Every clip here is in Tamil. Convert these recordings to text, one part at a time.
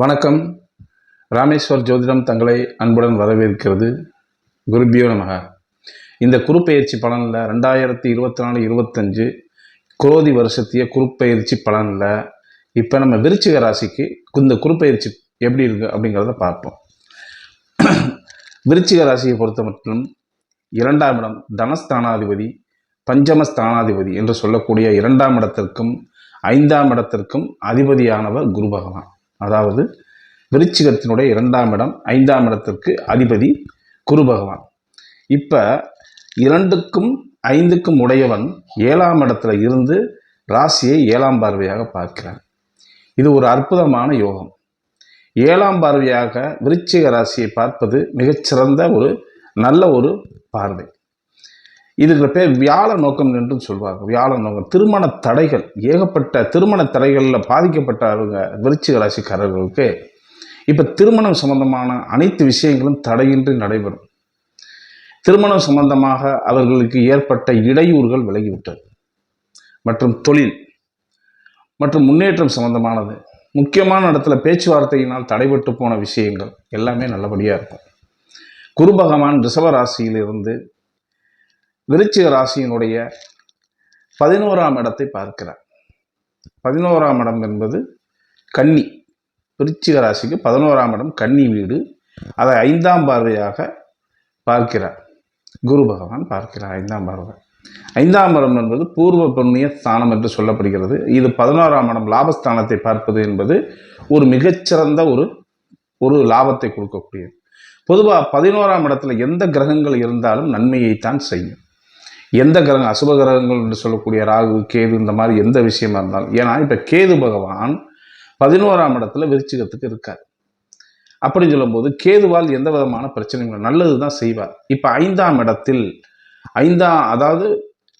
வணக்கம். ராமேஸ்வர் ஜோதிடம் தங்களை அன்புடன் வரவேற்கிறது. குருபியோ நமக. இந்த குறுப்பெயர்ச்சி பலனில் ரெண்டாயிரத்தி இருபத்தி நாலு இருபத்தஞ்சு குரோதி வருஷத்திய குறுப்பெயர்ச்சி பலனில் இப்போ நம்ம விருச்சிக ராசிக்கு இந்த குறுப்பெயர்ச்சி எப்படி இருக்குது அப்படிங்கிறத பார்ப்போம். விருச்சிக ராசியை பொறுத்த மட்டும் இரண்டாம் இடம் தனஸ்தானாதிபதி பஞ்சமஸ்தானாதிபதி என்று சொல்லக்கூடிய இரண்டாம் இடத்திற்கும் ஐந்தாம் இடத்திற்கும் அதிபதியானவர் குரு பகவான். அதாவது விருச்சிகத்தினுடைய இரண்டாம் இடம் ஐந்தாம் இடத்திற்கு அதிபதி குரு பகவான். இப்போ இரண்டுக்கும் ஐந்துக்கும் உடையவன் ஏழாம் இடத்துல இருந்து ராசியை ஏழாம் பார்வையாக பார்க்கிறார். இது ஒரு அற்புதமான யோகம். ஏழாம் பார்வையாக விருச்சிக ராசியை பார்ப்பது மிகச்சிறந்த ஒரு நல்ல ஒரு பார்வை. இதுக்கு பேர் வியாழ நோக்கம் என்று சொல்வாங்க. வியாழ நோக்கம். திருமண தடைகள் ஏகப்பட்ட திருமண தடைகளில் பாதிக்கப்பட்ட அவங்க விருச்சிக ராசிக்காரர்களுக்கு இப்போ திருமணம் சம்பந்தமான அனைத்து விஷயங்களும் தடையின்றி நடைபெறும். திருமணம் சம்பந்தமாக அவர்களுக்கு ஏற்பட்ட இடையூறுகள் விலகிவிட்டது. மற்றும் தொழில் மற்றும் முன்னேற்றம் சம்பந்தமானது. முக்கியமான இடத்துல பேச்சுவார்த்தையினால் தடைபட்டு போன விஷயங்கள் எல்லாமே நல்லபடியாக இருக்கும். குரு பகவான் ரிஷப ராசியிலிருந்து விருச்சிக ராசியினுடைய பதினோராம் இடத்தை பார்க்கிறார். பதினோராம் இடம் என்பது கன்னி. விருச்சிக ராசிக்கு பதினோராம் இடம் கன்னி வீடு. அதை ஐந்தாம் பார்வையாக பார்க்கிறார். குரு பகவான் பார்க்கிறார் ஐந்தாம் பார்வை. ஐந்தாம் இடம் என்பது பூர்வ புண்ணிய ஸ்தானம் என்று சொல்லப்படுகிறது. இது பதினோராம் இடம் லாபஸ்தானத்தை பார்ப்பது என்பது ஒரு மிகச்சிறந்த ஒரு ஒரு லாபத்தை கொடுக்கக்கூடியது. பொதுவாக பதினோராம் இடத்துல எந்த கிரகங்கள் இருந்தாலும் நன்மையைத்தான் செய்யும். எந்த கிரகம் அசுப கிரகங்கள் என்று சொல்லக்கூடிய ராகு கேது இந்த மாதிரி எந்த விஷயமா இருந்தாலும் ஏன்னா இப்போ கேது பகவான் பதினோராம் இடத்துல விருச்சிகத்துக்கு இருக்கார். அப்படின்னு சொல்லும்போது கேதுவால் எந்த விதமான பிரச்சனைகளும் நல்லது தான் செய்வார். இப்போ ஐந்தாம் இடத்தில் ஐந்தாம் அதாவது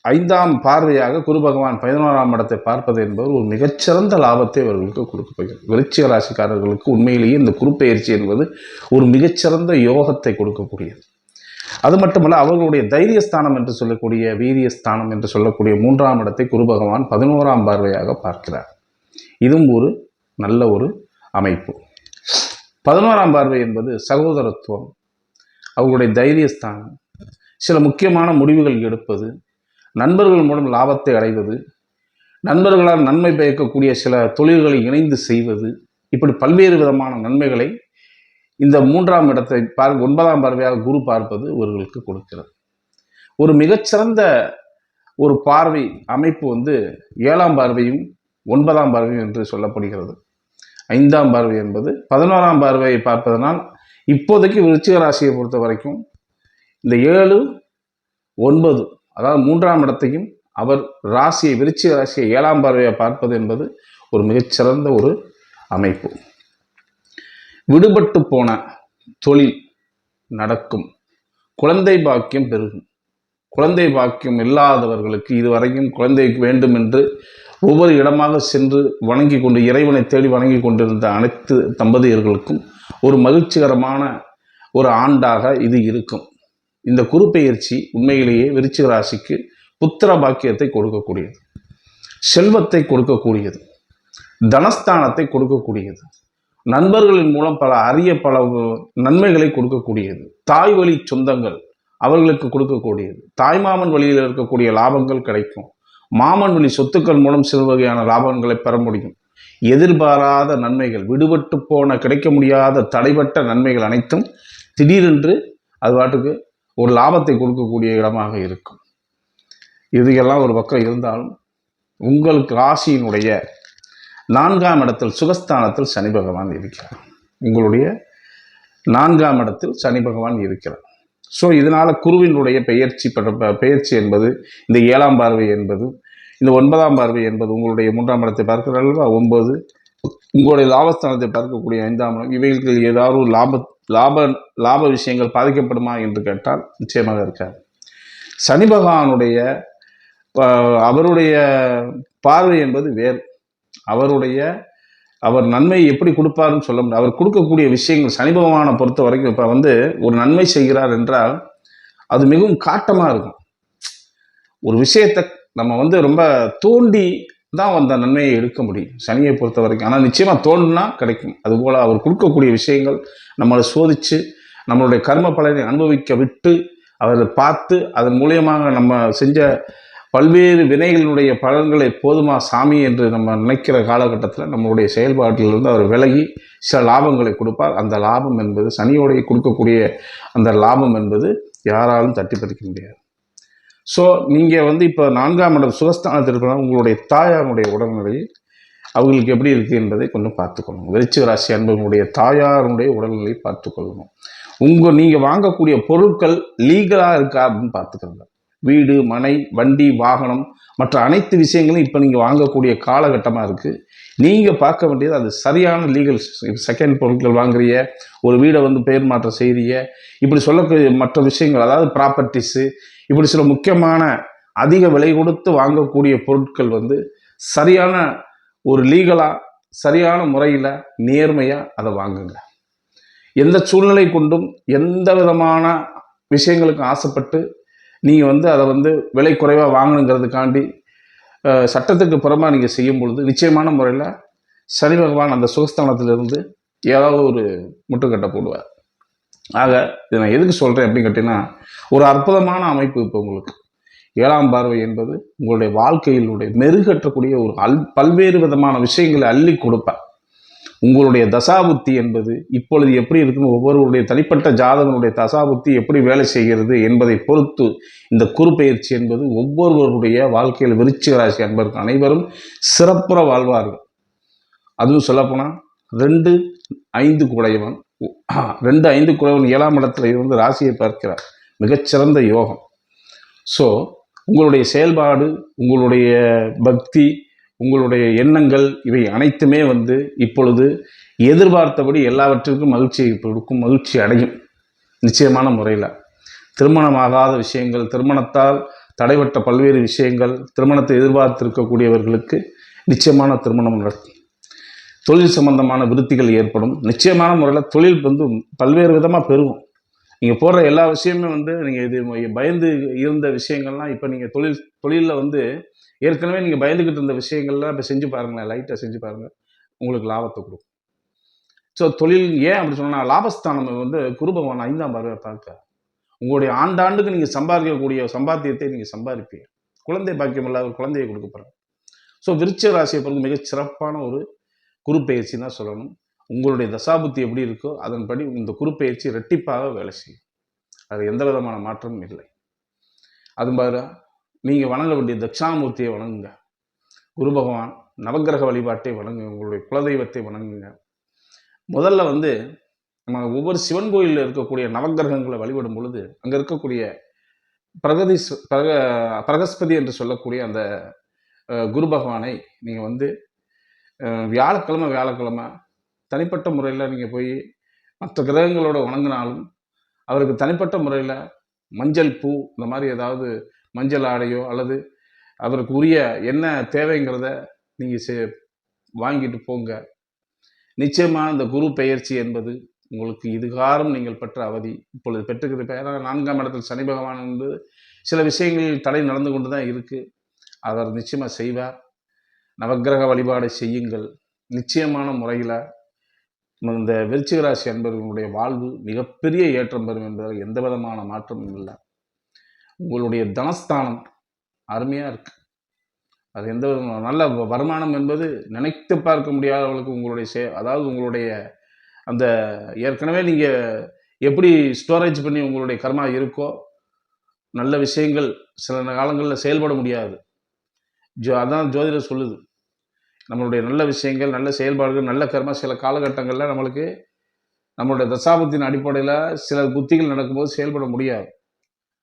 ஐந்தாம் பார்வையாக குரு பகவான் பதினோராம் இடத்தை பார்ப்பது என்பது ஒரு மிகச்சிறந்த லாபத்தை அவர்களுக்கு கொடுக்க போகிறது. விருச்சிக ராசிக்காரர்களுக்கு உண்மையிலேயே இந்த குறுப்பெயர்ச்சி என்பது ஒரு மிகச்சிறந்த யோகத்தை கொடுக்கக்கூடியது. அது மட்டுமல்ல அவர்களுடைய தைரியஸ்தானம் என்று சொல்லக்கூடிய வீரியஸ்தானம் என்று சொல்லக்கூடிய மூன்றாம் இடத்தை குரு பகவான் பதினோராம் பார்வையாக பார்க்கிறார். இதுவும் ஒரு நல்ல ஒரு அமைப்பு. பதினோராம் பார்வை என்பது சகோதரத்துவம் அவர்களுடைய தைரியஸ்தானம் சில முக்கியமான முடிவுகள் எடுப்பது நண்பர்கள் மூலம் லாபத்தை அடைவது நண்பர்களால் நன்மை பயக்கக்கூடிய சில தொழில்களை இணைந்து செய்வது இப்படி பல்வேறு விதமான நன்மைகளை இந்த மூன்றாம் இடத்தை பார் ஒன்பதாம் பார்வையாக குரு பார்ப்பது இவர்களுக்கு கொடுக்கிறது. ஒரு மிகச்சிறந்த ஒரு பார்வை அமைப்பு வந்து ஏழாம் பார்வையும் ஒன்பதாம் பார்வையும் என்று சொல்லப்படுகிறது. ஐந்தாம் பார்வை என்பது பதினோராம் பார்வையை பார்ப்பதனால் இப்போதைக்கு விருச்சிக ராசியை பொறுத்த வரைக்கும் இந்த ஏழு ஒன்பது அதாவது மூன்றாம் இடத்தையும் அவர் ராசியை விருச்சிக ராசியை ஏழாம் பார்வையை பார்ப்பது என்பது ஒரு மிகச்சிறந்த ஒரு அமைப்பு. விடுபட்டு போன தொழில் நடக்கும். குழந்தை பாக்கியம் பெருகும். குழந்தை பாக்கியம் இல்லாதவர்களுக்கு இதுவரையும் குழந்தை வேண்டும் என்று ஒவ்வொரு இடமாக சென்று வணங்கி கொண்டு இறைவனை தேடி வணங்கி கொண்டிருந்த அனைத்து தம்பதியர்களுக்கும் ஒரு மகிழ்ச்சிகரமான ஒரு ஆண்டாக இது இருக்கும். இந்த குறுப்பெயர்ச்சி உண்மையிலேயே விருச்சிக ராசிக்கு புத்திர பாக்கியத்தை கொடுக்கக்கூடியது. செல்வத்தை கொடுக்கக்கூடியது. தனஸ்தானத்தை கொடுக்கக்கூடியது. நண்பர்களின் மூலம் பல அரிய பல நன்மைகளை கொடுக்கக்கூடியது. தாய் வழி சொந்தங்கள் அவர்களுக்கு கொடுக்கக்கூடியது. தாய்மாமன் வழியில் இருக்கக்கூடிய லாபங்கள் கிடைக்கும். மாமன் வழி சொத்துக்கள் மூலம் சிறு வகையான லாபங்களை பெற முடியும். எதிர்பாராத நன்மைகள் விடுபட்டு போன கிடைக்க முடியாத தடைபட்ட நன்மைகள் அனைத்தும் திடீரென்று அது பாட்டுக்கு ஒரு லாபத்தை கொடுக்கக்கூடிய இடமாக இருக்கும். இதுகெல்லாம் ஒரு பக்கம் இருந்தாலும் உங்களுக்கு ராசியினுடைய நான்காம் இடத்தில் சுகஸ்தானத்தில் சனி பகவான் இருக்கிறார். உங்களுடைய நான்காம் இடத்தில் சனி பகவான் இருக்கிறார். ஸோ இதனால் குருவினுடைய பெயர்ச்சி பெயர்ச்சி என்பது இந்த ஏழாம் பார்வை என்பது இந்த ஒன்பதாம் பார்வை என்பது உங்களுடைய மூன்றாம் இடத்தை பார்க்கிற அல்லவா? ஒன்பது உங்களுடைய லாபஸ்தானத்தை பார்க்கக்கூடிய ஐந்தாம் இடம். இவைகளுக்கு ஏதாவது லாப லாப லாப விஷயங்கள் பாதிக்கப்படுமா என்று கேட்டால் நிச்சயமாக இருக்காது. சனி பகவானுடைய அவருடைய பார்வை என்பது வேறு. அவருடைய அவர் நன்மையை எப்படி கொடுப்பாருன்னு சொல்ல முடியாது. அவர் கொடுக்கக்கூடிய விஷயங்கள் சனி பகவானை பொறுத்த வரைக்கும் இப்போ வந்து ஒரு நன்மை செய்கிறார் என்றால் அது மிகவும் காட்டமாக இருக்கும். ஒரு விஷயத்தை நம்ம வந்து ரொம்ப தோண்டி தான் அந்த நன்மையை எடுக்க முடியும் சனியை பொறுத்த வரைக்கும். ஆனால் நிச்சயமாக தோண்டினா கிடைக்கும். அதுபோல் அவர் கொடுக்கக்கூடிய விஷயங்கள் நம்மளை சோதித்து நம்மளுடைய கர்ம பலனை அனுபவிக்க விட்டு அவரை பார்த்து அதன் மூலியமாக நம்ம செஞ்ச பல்வேறு வினைகளினுடைய பலன்களை போதுமா சாமி என்று நம்ம நினைக்கிற காலகட்டத்தில் நம்மளுடைய செயல்பாட்டிலிருந்து அவர் விலகி சில லாபங்களை கொடுப்பார். அந்த லாபம் என்பது சனியோடைய கொடுக்கக்கூடிய அந்த லாபம் என்பது யாராலும் தட்டி பறிக்க முடியாது. ஸோ நீங்கள் வந்து இப்போ நான்காம் இடம் சுகஸ்தானத்தில் இருக்கிற உங்களுடைய தாயாருடைய உடல்நிலை அவங்களுக்கு எப்படி இருக்குது என்பதை கொஞ்சம் பார்த்துக்கொள்ளணும் விருச்சிக ராசி அன்பர்களுடைய தாயாருடைய உடல்நிலை பார்த்துக்கொள்ளணும் உங்கள் நீங்கள் வாங்கக்கூடிய பொருட்கள் லீகலாக இருக்கா அப்படின்னு பார்த்துக்கோங்க. வீடு மனை வண்டி வாகனம் மற்ற அனைத்து விஷயங்களும் இப்போ நீங்கள் வாங்கக்கூடிய காலகட்டமாக இருக்குது நீங்கள் பார்க்க வேண்டியது அது சரியான லீகல் செகண்ட் பொருட்கள் வாங்குறிய ஒரு வீடை வந்து பெயர் மாற்றம் செய்கிறிய இப்படி சொல்லக்கூடிய மற்ற விஷயங்கள் அதாவது ப்ராப்பர்ட்டிஸு இப்படி சில முக்கியமான அதிக விலை கொடுத்து வாங்கக்கூடிய பொருட்கள் வந்து சரியான ஒரு லீகலாக சரியான முறையில் நேர்மையாக அதை வாங்குங்க. எந்த சூழ்நிலை கொண்டும் எந்த விதமான விஷயங்களுக்கும் ஆசைப்பட்டு நீங்கள் வந்து அதை வந்து விலை குறைவாக வாங்கணுங்கிறதுக்காண்டி சட்டத்துக்கு புறமாக நீங்கள் செய்யும் பொழுது நிச்சயமான முறையில் சனி பகவான் அந்த சுகஸ்தானத்திலிருந்து ஏதாவது ஒரு முட்டுக்கட்டை போடுவார். ஆக இதை நான் எதுக்கு சொல்கிறேன் அப்படின்னு கேட்டிங்கன்னா ஒரு அற்புதமான அமைப்பு இப்போ உங்களுக்கு. ஏழாம் பார்வை என்பது உங்களுடைய வாழ்க்கையினுடைய மெருகற்றக்கூடிய ஒரு அல் பல்வேறு விதமான விஷயங்களை அள்ளி கொடுப்பேன் உங்களுடைய தசாபுத்தி என்பது இப்பொழுது எப்படி இருக்குன்னு ஒவ்வொருவருடைய தனிப்பட்ட ஜாதகனுடைய தசாபுத்தி எப்படி வேலை செய்கிறது என்பதை பொறுத்து இந்த குறுப்பெயர்ச்சி என்பது ஒவ்வொருவருடைய வாழ்க்கையில் விருச்சிக ராசி அன்பர்கள் அனைவரும் சிறப்புற வாழ்வார்கள். அதுவும் சொல்லப்போனால் ரெண்டு ஐந்து குடையவன் ரெண்டு ஐந்து குடையவன் ஏழாம் இடத்துல இருந்து ராசியை பார்க்கிறார். மிகச்சிறந்த யோகம். ஸோ உங்களுடைய செயல்பாடு உங்களுடைய பக்தி உங்களுடைய எண்ணங்கள் இவை அனைத்துமே வந்து இப்பொழுது எதிர்பார்த்தபடி எல்லாவற்றிற்கும் மகிழ்ச்சியை கொடுக்கும் மகிழ்ச்சி அடையும் நிச்சயமான முறையில். திருமணமாகாத விஷயங்கள் திருமணத்தால் தடைபட்ட பல்வேறு விஷயங்கள் திருமணத்தை எதிர்பார்த்திருக்கக்கூடியவர்களுக்கு நிச்சயமான திருமணம் நடக்கும் தொழில் சம்பந்தமான விருத்திகள் ஏற்படும். நிச்சயமான முறையில் தொழில் வந்து பல்வேறு விதமாக பெருகும். நீங்கள் போடுற எல்லா விஷயமே வந்து நீங்கள் இது பயந்து இருந்த விஷயங்கள்லாம் இப்போ நீங்கள் தொழில் தொழிலில் வந்து ஏற்கனவே நீங்கள் பயந்துக்கிட்டு இருந்த விஷயங்கள்லாம் இப்போ செஞ்சு பாருங்களேன் லைட்டாக செஞ்சு பாருங்கள் உங்களுக்கு லாபத்தை கொடுக்கும். ஸோ தொழில் ஏன் அப்படி சொன்னால் லாபஸ்தானம் வந்து குரு பகவான் ஐந்தாம் பார்வையை பார்க்க. உங்களுடைய ஆண்டாண்டுக்கு நீங்கள் சம்பாதிக்கக்கூடிய சம்பாத்தியத்தை நீங்கள் சம்பாதிப்பீங்க. குழந்தை பாக்கியம் இல்லாத ஒரு குழந்தையை கொடுக்க போகிறாங்க ஸோ விருச்ச ராசியை பொறுத்து மிக சிறப்பான ஒரு குறுப்பெயர்ச்சி தான் சொல்லணும். உங்களுடைய தசாபுத்தி எப்படி இருக்கோ அதன்படி இந்த குறுப்பெயர்ச்சி ரெட்டிப்பாக வேலை செய்யும். அது எந்த விதமான மாற்றமும் இல்லை. அது மாதிரி நீங்கள் வணங்க வேண்டிய தட்சாமூர்த்தியை வணங்குங்க. குரு பகவான் நவக்கிரக வழிபாட்டை வணங்குங்க. உங்களுடைய குலதெய்வத்தை வணங்குங்க. முதல்ல வந்து நம்ம ஒவ்வொரு சிவன் கோயிலில் இருக்கக்கூடிய நவக்கிரகங்களை வழிபடும் பொழுது அங்கே இருக்கக்கூடிய பிரகதி பிரக பிரகஸ்பதி என்று சொல்லக்கூடிய அந்த குரு பகவானை நீங்கள் வந்து வியாழக்கிழமை வியாழக்கிழமை தனிப்பட்ட முறையில் நீங்கள் போய் மற்ற கிரகங்களோட வணங்கினாலும் அவருக்கு தனிப்பட்ட முறையில் மஞ்சள் பூ இந்த மாதிரி ஏதாவது மஞ்சள் ஆடையோ அல்லது அதற்குரிய உரிய என்ன தேவைங்கிறத நீங்கள் செ வாங்கிட்டு போங்க. நிச்சயமாக இந்த குரு பெயர்ச்சி என்பது உங்களுக்கு இதுகாரம் நீங்கள் பெற்ற அவதி. இப்பொழுது பெற்றுக்கிற பெயராக நான்காம் இடத்தில் சனி பகவான் என்பது சில விஷயங்களில் தடை நடந்து கொண்டு தான் இருக்குது அவர் நிச்சயமாக செய்வார். நவக்கிரக வழிபாடை செய்யுங்கள். நிச்சயமான முறையில் இந்த விருச்சிக ராசி அன்பர்களுடைய வாழ்வு மிகப்பெரிய ஏற்றம் பெறும் என்பதில் எந்த விதமான மாற்றமும் இல்லை. உங்களுடைய தனஸ்தானம் அருமையாக இருக்கு. அது எந்த விதமான நல்ல வ- வருமானம் என்பது நினைத்து பார்க்க முடியாதவர்களுக்கு உங்களுடைய சே அதாவது உங்களுடைய அந்த ஏற்கனவே நீங்கள் எப்படி ஸ்டோரேஜ் பண்ணி உங்களுடைய கர்மா இருக்கோ நல்ல விஷயங்கள் சில காலங்களில் செயல்பட முடியாது. ஜோ அதான் ஜோதிடர் சொல்லுது. நம்மளுடைய நல்ல விஷயங்கள் நல்ல செயல்பாடுகள் நல்ல கர்மா சில காலகட்டங்களில் நம்மளுக்கு நம்மளுடைய தசாபத்தின் அடிப்படையில் சில புத்திகள் நடக்கும்போது செயல்பட முடியாது.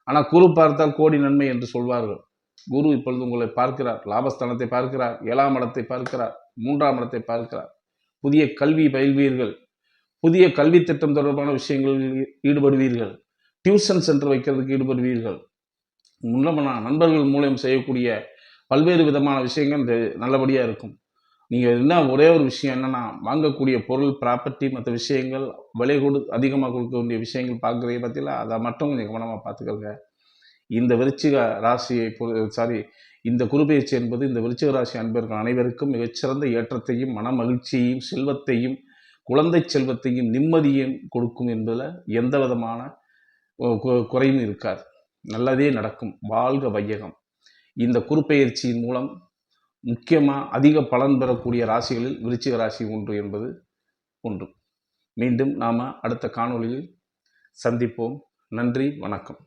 ஆனால் குரு பார்த்தால் கோடி நன்மை என்று சொல்வார்கள். குரு இப்பொழுது உங்களை பார்க்கிறார். லாபஸ்தானத்தை பார்க்கிறார். ஏழாம் இடத்தை பார்க்கிறார். மூன்றாம் இடத்தை பார்க்கிறார். புதிய கல்வி பயில்வீர்கள். புதிய கல்வி திட்டம் தொடர்பான விஷயங்களில் ஈ- ஈடுபடுவீர்கள். டியூஷன் சென்டர் வைக்கிறதுக்கு ஈடுபடுவீர்கள். முன்னமனா நண்பர்கள் மூலம் செய்யக்கூடிய பல்வேறு விதமான விஷயங்கள் நல்லபடியாக இருக்கும். நீங்கள் என்ன ஒரே ஒரு விஷயம் என்னென்னா வாங்கக்கூடிய பொருள் ப்ராப்பர்ட்டி மற்ற விஷயங்கள் விலை கொடு அதிகமாக கொடுக்க வேண்டிய விஷயங்கள் பார்க்குறீங்க பார்த்தீங்களா அதை மட்டும் கொஞ்சம் கவனமாக பார்த்துக்கோங்க. இந்த விருச்சிக ராசியை சாரி இந்த குருபெயர்ச்சி என்பது இந்த விருச்சிக ராசி அன்பர்கள் அனைவருக்கும் மிகச்சிறந்த ஏற்றத்தையும் மன மகிழ்ச்சியையும் செல்வத்தையும் குழந்தை செல்வத்தையும் நிம்மதியும் கொடுக்கும் என்பதில் எந்த விதமான குறையும் இருக்காது. நல்லதே நடக்கும். வாழ்க வையகம். இந்த குறுப்பெயர்ச்சியின் மூலம் முக்கியமாக அதிக பலன் பெறக்கூடிய ராசிகளில் விருச்சிக ராசி ஒன்று என்பது ஒன்று. மீண்டும் நாம் அடுத்த காணொளியில் சந்திப்போம். நன்றி வணக்கம்.